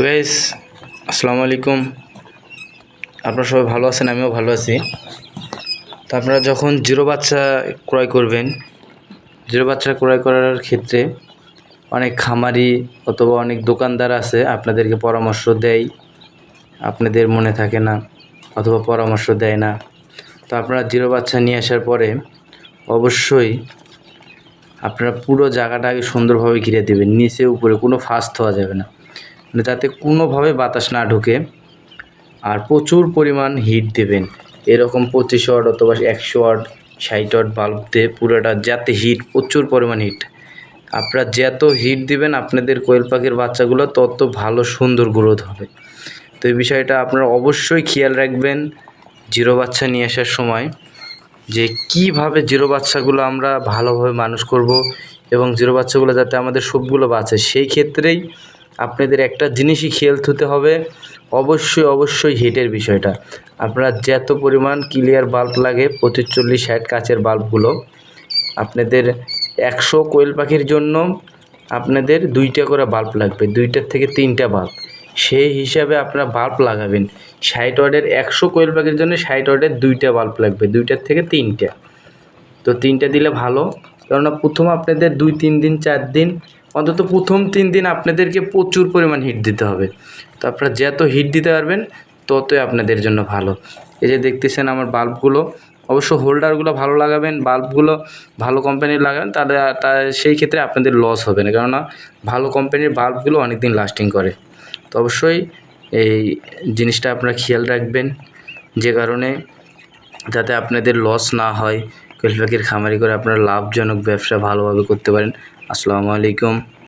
তো গাইস আসসালামু আলাইকুম। আপনারা সবাই ভালো আছেন, আমিও ভালো আছি। তো আপনারা যখন জিরো বাচ্চা ক্রয় করবেন, জিরো বাচ্চা ক্রয় করার ক্ষেত্রে অনেক খামারি অথবা অনেক দোকানদার আছে, আপনাদেরকে পরামর্শ দেয়, আপনাদের মনে থাকে না অথবা পরামর্শ দেয় না। তো আপনারা জিরো বাচ্চা নিয়ে আসার পরে অবশ্যই আপনারা পুরো জায়গাটা আগে সুন্দরভাবে ঘিরে দেবেন, নিচে, উপরে কোনো ফাস্ট হওয়া যাবে না। যাতে কোনোভাবে বাতাস না ঢোকে আর প্রচুর পরিমাণ হিট দেবেন। এরকম পঁচিশ ওয়াট অথবা একশো ওয়াট ষাট ওয়াট বাল্ব দিয়ে পুরোটা যাতে হিট প্রচুর পরিমাণ হিট আপনারা যত হিট দিবেন আপনাদের কোয়েল পাখির বাচ্চাগুলো তত ভালো সুন্দর গ্রোথ হবে। তো এই বিষয়টা আপনারা অবশ্যই খেয়াল রাখবেন জিরো বাচ্চা নিয়ে আসার সময় যে কীভাবে জিরো বাচ্চাগুলো আমরা ভালোভাবে মানুষ করব এবং জিরো বাচ্চাগুলো যাতে আমাদের সবগুলো বাঁচে, সেই ক্ষেত্রেই আপনাদের একটা জিনিসই খেয়াল থুতে হবে। অবশ্যই অবশ্যই হিটের বিষয়টা। আপনারা যত পরিমাণ ক্লিয়ার বাল্ব লাগে পঁচিশ চল্লিশ ষাট কাচের বাল্বগুলো আপনাদের একশো কোয়েল পাখির জন্য আপনাদের দুইটা করে বাল্ব লাগবে, দুইটার থেকে তিনটা বাল্ব সেই হিসাবে আপনারা বাল্ব লাগাবেন। ষাট ওয়ার্ডের একশো কোয়েল পাখির জন্য ষাট ওয়ার্ডের দুইটা বাল্ব লাগবে, দুইটার থেকে তিনটা। তো তিনটা দিলে ভালো। কেননা প্রথম আপনাদের দুই, তিন দিন, চার দিন অন্তত প্রথম তিন দিন আপনাদেরকে প্রচুর পরিমাণ হিট দিতে হবে। তো আপনারা যত হিট দিতে পারবেন, ততই আপনাদের জন্য ভালো। এই যে দেখতেছেন আমার বাল্বগুলো, অবশ্য হোল্ডারগুলো ভালো লাগাবেন, বাল্বগুলো ভালো কোম্পানির লাগাবেন, তাহলে সেই ক্ষেত্রে আপনাদের লস হবে না। কেননা ভালো কোম্পানির বাল্বগুলো অনেক দিন লাস্টিং করে। তো অবশ্যই এই জিনিসটা আপনারা খেয়াল রাখবেন, যে কারণে যাতে আপনাদের লস না হয়। কোয়েল পাখির খামারি করে আপনারা লাভজনক ব্যবসা ভালোভাবে করতে পারেন। আসসালামু আলাইকুম।